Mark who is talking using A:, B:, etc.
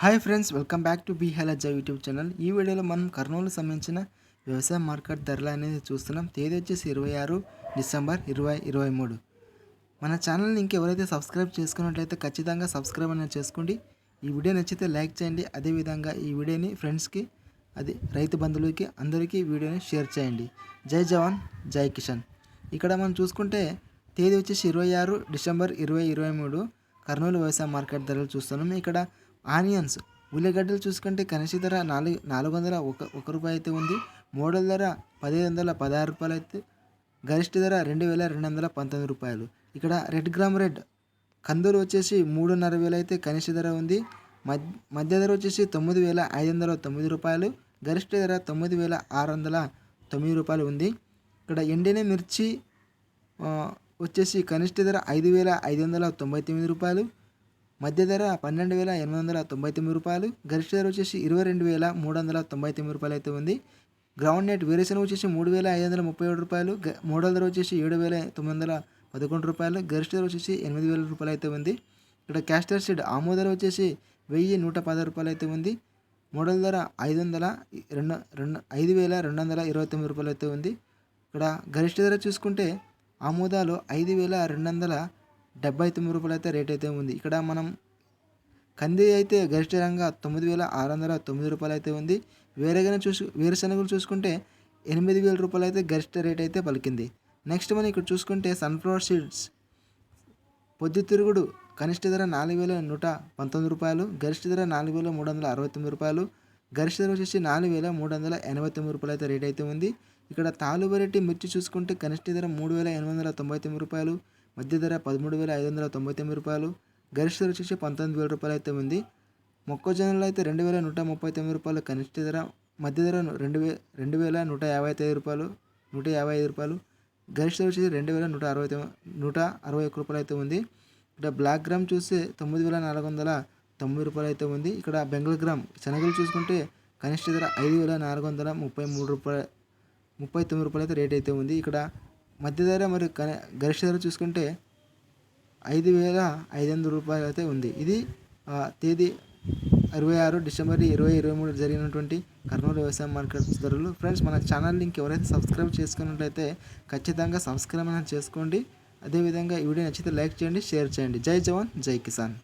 A: Hi friends welcome back to B YouTube channel. ఈ వీడియోలో మనం కర్నూలు సంబంధించిన వ్యవసాయ మార్కెట్ ధరలు అనేది చూస్తున్నాం. తేదీ వచ్చేసి ఇరవై ఆరు డిసెంబర్ ఇరవై ఇరవై మూడు. మన ఛానల్ని ఇంకెవరైతే సబ్స్క్రైబ్ చేసుకున్నట్లయితే ఖచ్చితంగా సబ్స్క్రైబ్ అనేది చేసుకోండి. ఈ వీడియో నచ్చితే లైక్ చేయండి. అదేవిధంగా ఈ వీడియోని ఫ్రెండ్స్కి అది రైతు బంధువులకి అందరికీ వీడియోని షేర్ చేయండి. జై జవాన్ జై కిషన్. ఇక్కడ మనం చూసుకుంటే తేదీ వచ్చేసి ఇరవై ఆరు డిసెంబర్ ఇరవై ఇరవై మూడు కర్నూలు వ్యవసాయ మార్కెట్ ధరలు చూస్తున్నాం. ఇక్కడ ఆనియన్స్. ఉల్లిగడ్డలు చూసుకుంటే కనీస ధర నాలుగు నాలుగు వందల ఒక ఒక రూపాయి అయితే ఉంది. మోడల్ ధర పదిహేను వందల పదహారు రూపాయలు అయితే గరిష్ట ధర రెండు వేల రెండు వందల పంతొమ్మిది రూపాయలు. ఇక్కడ రెడ్ గ్రామ్ రెడ్. కందులు వచ్చేసి మూడున్నర వేలు అయితే కనిష్ట ధర ఉంది. మధ్య మధ్య ధర వచ్చేసి తొమ్మిది వేల ఐదు వందల తొమ్మిది రూపాయలు. గరిష్ట ధర తొమ్మిది వేల ఆరు వందల తొమ్మిది రూపాయలు ఉంది. ఇక్కడ ఎండిన మిర్చి వచ్చేసి కనిష్ట ధర ఐదు వేల ఐదు వందల తొంభై తొమ్మిది రూపాయలు. మధ్య ధర పన్నెండు వేల ఎనిమిది వందల తొంభై తొమ్మిది రూపాయలు గరిష్ట ధర వచ్చేసి ఇరవై రెండు వేల మూడు వందల తొంభై తొమ్మిది రూపాయలు అయితే ఉంది. గ్రౌండ్ నెట్ వేరేషన్ వచ్చేసి మూడు వేల ఐదు వందల ముప్పై ఏడు రూపాయలు మోడల్ ధర వచ్చేసి ఏడు వేల తొమ్మిది వందల పదకొండు రూపాయలు గరిష్ట ధర వచ్చేసి ఎనిమిది వేల రూపాయలు అయితే ఉంది. ఇక్కడ క్యాస్టర్ సీడ్ ఆమో ధర వచ్చేసి వెయ్యి నూట పది రూపాయలు అయితే ఉంది. మోడల్ ధర ఐదు వందల రెండు రెండు ఐదు వేల రెండు వందల ఇరవై తొమ్మిది రూపాయలు అయితే ఉంది. ఇక్కడ గరిష్ట ధర చూసుకుంటే ఆమోదాలు ఐదు వేల రెండు వందల డెబ్బై తొమ్మిది రూపాయలు అయితే రేట్ అయితే ఉంది. ఇక్కడ మనం కంది అయితే గరిష్టంగా తొమ్మిది వేల ఆరు వందల తొమ్మిది రూపాయలు అయితే ఉంది. వేరేగానే చూసు వేరుశనగలు చూసుకుంటే ఎనిమిది వేల రూపాయలు అయితే గరిష్ట రేట్ అయితే పలికింది. నెక్స్ట్ మనం ఇక్కడ చూసుకుంటే సన్ఫ్లవర్ సీడ్స్. పొద్దుతిరుగుడు కనిష్ట ధర నాలుగు వేల నూట పంతొమ్మిది రూపాయలు గరిష్ట ధర నాలుగు వేల మూడు వందల అరవై తొమ్మిది రూపాయలు గరిష్ట ధర వచ్చేసి నాలుగు వేల మూడు వందల ఎనభై తొమ్మిది రూపాయలు అయితే రేట్ అయితే ఉంది. ఇక్కడ తాలు వెరైటీ మిర్చి చూసుకుంటే కనిష్ట ధర మూడు వేల ఎనిమిది వందల తొంభై తొమ్మిది రూపాయలు మధ్య ధర పదమూడు వేల ఐదు వందల తొంభై తొమ్మిది రూపాయలు గరిష్ట ధర వచ్చేసి పంతొమ్మిది వేల రూపాయలు అయితే ఉంది. మొక్కజొన్నలు అయితే రెండు వేల నూట ముప్పై తొమ్మిది రూపాయలు కనిష్ట ధర మధ్య ధర రెండు వే రెండు వేల నూట యాభై ఐదు రూపాయలు నూట యాభై ఐదు రూపాయలు గరిష్ట ధర వచ్చేసి రెండు వేల నూట అరవై తొమ్మిది నూట అరవై ఒక్క రూపాయలు అయితే ఉంది. ఇక్కడ బ్లాక్ గ్రామ్ చూస్తే తొమ్మిది వేల నాలుగు వందల తొంభై రూపాయలు అయితే ఉంది. ఇక్కడ బెంగళూరు గ్రామ్ శనగలు చూసుకుంటే కనిష్ట ధర ఐదు వేల నాలుగు వందల ముప్పై మూడు రూపాయలు ముప్పై తొమ్మిది రూపాయలు అయితే రేట్ అయితే ఉంది. ఇక్కడ మధ్య ధర మరియు కని గరిష్ట ధర చూసుకుంటే ఐదు వేల ఐదు వందల రూపాయలు అయితే ఉంది. ఇది తేదీ ఇరవై ఆరు డిసెంబర్ ఇరవై ఇరవై మూడు జరిగినటువంటి కర్నూలు వ్యవసాయ మార్కెట్ ధరలు. ఫ్రెండ్స్ మన ఛానల్ లింక్ ఎవరైతే సబ్స్క్రైబ్ చేసుకున్నట్లయితే ఖచ్చితంగా సబ్స్క్రైబ్ అనేది చేసుకోండి. అదేవిధంగా ఈ వీడియో నచ్చితే లైక్ చేయండి షేర్ చేయండి. జై జవాన్ జై కిసాన్.